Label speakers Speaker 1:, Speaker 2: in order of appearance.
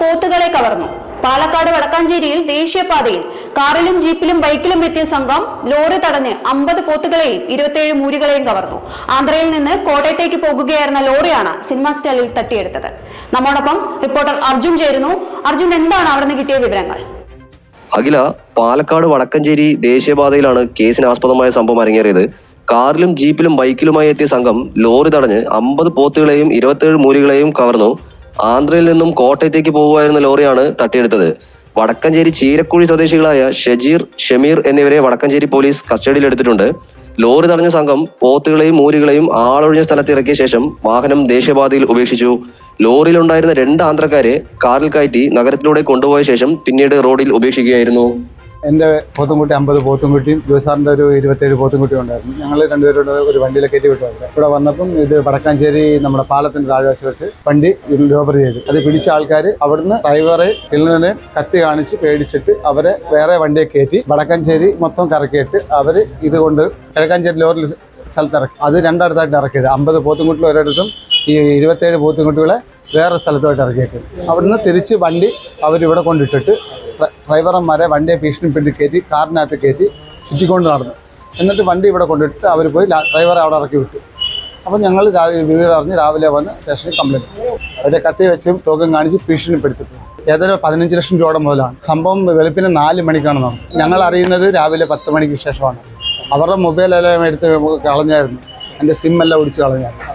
Speaker 1: പോത്തുകളെ കവർന്നു. പാലക്കാട് വടക്കാഞ്ചേരിയിൽ ദേശീയപാതയിൽ കാറിലും ജീപ്പിലും ബൈക്കിലും എത്തിയ സംഘം ലോറി തടഞ്ഞ് അമ്പത് പോത്തുകളെയും ഇരുപത്തിയേഴ് മൂരികളെയും കവർന്നു. ആന്ധ്രയിൽ നിന്ന് കോട്ടയത്തേക്ക് പോകുകയായിരുന്ന ലോറിയാണ് സിനിമാ സ്റ്റാലിൽ തട്ടിയെടുത്തത്. നമ്മോടൊപ്പം റിപ്പോർട്ടർ അർജുൻ ചേരുന്നു. അർജുൻ എന്താണ് അവിടെ കിട്ടിയ വിവരങ്ങൾ?
Speaker 2: അഖില പാലക്കാട് വടക്കഞ്ചേരി ദേശീയപാതയിലാണ് കേസിന് ആസ്പദമായ സംഭവം അരങ്ങേറിയത്. കാറിലും ജീപ്പിലും ബൈക്കിലുമായി എത്തിയ സംഘം ലോറി തടഞ്ഞ് അമ്പത് പോത്തുകളെയും ഇരുപത്തിയേഴ് മൂരികളെയും കവർന്നു. ആന്ധ്രയിൽ നിന്നും കോട്ടയത്തേക്ക് പോകുമായിരുന്ന ലോറിയാണ് തട്ടിയെടുത്തത്. വടക്കഞ്ചേരി ചീരക്കുഴി സ്വദേശികളായ ഷജീർ ഷമീർ എന്നിവരെ വടക്കഞ്ചേരി പോലീസ് കസ്റ്റഡിയിലെടുത്തിട്ടുണ്ട്. ലോറി തടഞ്ഞ സംഘം പോത്തുകളെയും മൂരികളെയും ആളൊഴിഞ്ഞ സ്ഥലത്ത് ഇറക്കിയ ശേഷം വാഹനം ദേശീയപാതയിൽ ഉപേക്ഷിച്ചു. ലോറിയിലുണ്ടായിരുന്ന രണ്ട് ആന്ധ്രക്കാരെ കാറിൽ കയറ്റി നഗരത്തിലൂടെ കൊണ്ടുപോയ ശേഷം പിന്നീട് റോഡിൽ ഉപേക്ഷിക്കുകയായിരുന്നു.
Speaker 3: എന്റെ പോത്തുംകുട്ടി അമ്പത് പോത്തുംകുട്ടിയും ജോസാറിന്റെ ഒരു ഇരുപത്തേഴ് പോത്തുംകുട്ടിയും ഉണ്ടായിരുന്നു. ഞങ്ങൾ രണ്ടുപേരുടെ ഒരു വണ്ടിയിൽ കയറ്റി വിട്ടു ഇവിടെ വന്നപ്പം ഇത് വടക്കാഞ്ചേരി നമ്മുടെ പാലത്തിന്റെ താഴ്വശം വെച്ച് വണ്ടി ലോബർ ചെയ്തു. അത് പിടിച്ച ആൾക്കാർ അവിടുന്ന് ഡ്രൈവറെ കിളിനെ കത്തി കാണിച്ച് പേടിച്ചിട്ട് അവരെ വേറെ വണ്ടിയെ കയറ്റി വടക്കാഞ്ചേരി മൊത്തം കറക്കിയിട്ട് അവർ ഇതുകൊണ്ട് കിഴക്കാഞ്ചേരി ലോറിൽ സ്ഥലത്ത് ഇറക്കി. അത് രണ്ടടുത്തായിട്ട് ഇറക്കിയത്. അമ്പത് പോത്തുംകുട്ടികൾ ഒരിടത്തും ഈ ഇരുപത്തേഴ് പോത്തുംകുട്ടികളെ വേറെ സ്ഥലത്തോട്ട് ഇറക്കിയിട്ട് അവിടുന്ന് തിരിച്ച് വണ്ടി അവരിവിടെ കൊണ്ടിട്ടിട്ട് ഡ്ര- ഡ്രൈവർമാരെ വണ്ടിയെ ഭീഷണിപ്പെടുത്തി കയറ്റി കാറിനകത്ത് കയറ്റി ചുറ്റിക്കൊണ്ട് നടന്നു. എന്നിട്ട് വണ്ടി ഇവിടെ കൊണ്ടിട്ട് അവർ പോയി ഡ്രൈവറെ അവിടെ ഇറക്കി വിട്ടു. അപ്പം ഞങ്ങൾ രാവിലെ വിവരം അറിഞ്ഞ് രാവിലെ വന്ന് സ്റ്റേഷനിൽ കംപ്ലയിന്റ് അവരെ കത്തി വെച്ചും തോക്കം കാണിച്ച് ഭീഷണിപ്പെടുത്തിട്ടു. ഏതൊരു പതിനഞ്ച് ലക്ഷം രൂപയുടെ മുതലാണ്. സംഭവം വെളുപ്പിന് നാല് മണിക്കാണ് നടന്നത്. ഞങ്ങൾ അറിയുന്നത് രാവിലെ പത്ത് മണിക്ക് ശേഷമാണ്. അവരുടെ മൊബൈലെല്ലാം എടുത്ത് കളഞ്ഞായിരുന്നു. എന്റെ സിമ്മെല്ലാം എല്ലാം ഒടിച്ച് കളഞ്ഞായിരുന്നു.